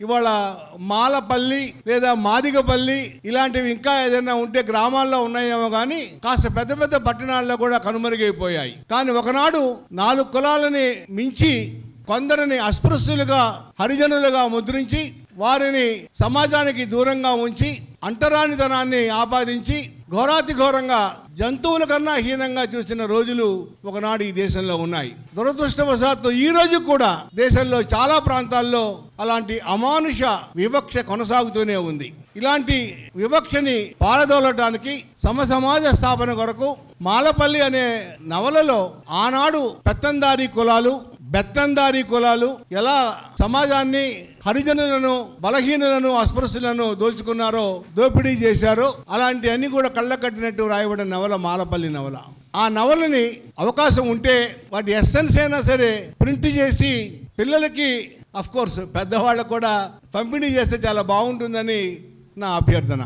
ఇవాళ మాలపల్లి లేదా మాదిగపల్లి ఇలాంటివి ఇంకా ఏదైనా ఉంటే గ్రామాల్లో ఉన్నాయేమో కానీ కాస్త పెద్ద పెద్ద పట్టణాల్లో కూడా కనుమరుగైపోయాయి. కానీ ఒకనాడు నాలుగు కులాలని మించి కొందరిని అస్పృశ్యులుగా హరిజనులుగా ముద్రించి వారిని సమాజానికి దూరంగా ఉంచి అంటరానితనాన్ని ఆపాదించి ఘోరాతి ఘోరంగా జంతువుల కన్నా హీనంగా చూసిన రోజులు ఒకనాడు ఈ దేశంలో ఉన్నాయి. దురదృష్టవశాత్తు ఈ రోజు కూడా దేశంలో చాలా ప్రాంతాల్లో అలాంటి అమానుష వివక్ష కొనసాగుతూనే ఉంది. ఇలాంటి వివక్షని పారదోలటానికి సమసమాజ స్థాపన కొరకు మాలపల్లి అనే నవలలో ఆనాడు పెత్తందారీ కులాలు బెత్తందారీ కులాలు ఎలా సమాజాన్ని హరిజనులను బలహీనులను అస్పృశ్యులను దోచుకున్నారో దోపిడీ చేశారో అలాంటి అన్ని కూడా కళ్ళ కట్టినట్టు రాయబడిన నవల మాలపల్లి నవల. ఆ నవలని అవకాశం ఉంటే వాటి ఎస్సెన్స్ అయినా సరే ప్రింట్ చేసి పిల్లలకి అఫ్ కోర్స్ పెద్దవాళ్ళకు కూడా పంపిణీ చేస్తే చాలా బాగుంటుందని నా అభ్యర్థన.